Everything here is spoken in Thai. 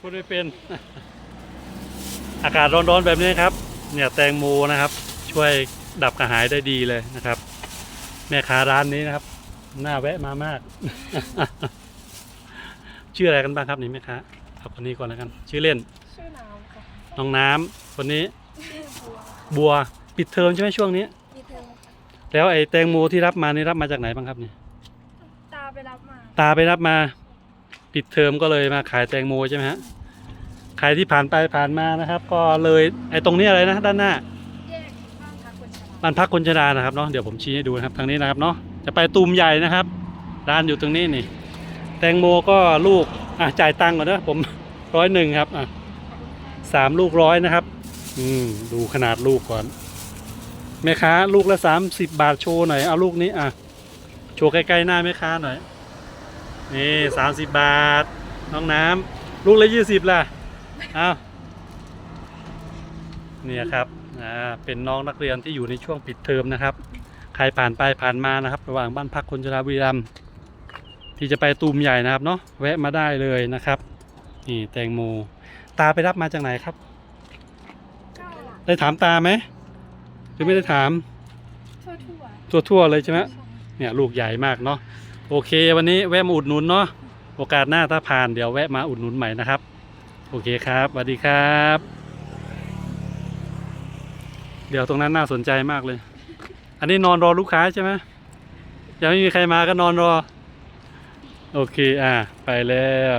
พูดไม่เป็น อากาศร้อนๆแบบนี้ครับ เนี่ยแตงโมนะครับ ช่วยดับกระหายได้ดีเลยนะครับ แม่ค้าร้านนี้นะครับน่าแวะมามาก ชื่ออะไรกันบ้างครับนี่แม่ค้าเอาคนนี้ก่อนแล้วกัน ชื่อเล่น ชื่อน้ำค่ะน้องน้ำคนนี้ชื่อบัวค่ะบัวปิดเทอมใช่ไหมช่วงนี้ มีเธอค่ะแล้วไอ้แตงโมที่รับมานี่รับมาจากไหนบ้างครับนี่ตาไปรับมา ตาไปรับมา ปิดเทอมก็เลยมาขายแตงโมใช่ไหมฮะใครที่ผ่านไปผ่านมานะครับ ก็เลยไอ้ตรงนี้อะไรนะด้านหน้าบ้านพักคนชราบ้านพักคนชรานะครับเนาะเดี๋ยวผมชี้ให้ดูนะครับทางนี้นะครับเนาะจะไปตูมใหญ่นะครับ ร้านอยู่ตรงนี้นี่ แตงโมก็ลูกอะจ่ายตังค์ก่อนนะผมร้อยหนึ่งครับอะสามลูกร้อยนะครับ อืมดูขนาดลูกก่อนแม่ค้าลูกละสามสิบบาทโชว์หน่อยเอาลูกนี้อะโชว์ใกล้ๆหน้าแม่ค้าหน่อย นี่สามสิบบาท น้องน้ำลูกละยี่สิบล่ะเอาเนี่ยครับอ่าเป็นน้องนักเรียนที่อยู่ในช่วงปิดเทอมนะครับ ใครผ่านไปผ่านมานะครับ ระหว่างบ้านพักคนชราบุรีรัมย์ที่จะไปตูมใหญ่นะครับเนาะแวะมาได้เลยนะครับ นี่แตงโมตาไปรับมาจากไหนครับก็ได้ถามตาไหมหรือไม่ได้ถามทั่วทั่วทั่วๆเลยใช่ไหมเนี่ยลูกใหญ่มากเนาะ โอเค วันนี้แวะมาอุดหนุนเนาะโอกาสหน้าถ้าผ่านเดี๋ยวแวะมาอุดหนุนใหม่นะครับ โอเคครับสวัสดีครับ เดี๋ยวตรงนั้นน่าสนใจมากเลย อันนี้นอนรอลูกค้าใช่ไหมยังไม่มีใครมาก็นอนรอ โอเค อะ ไปแล้ว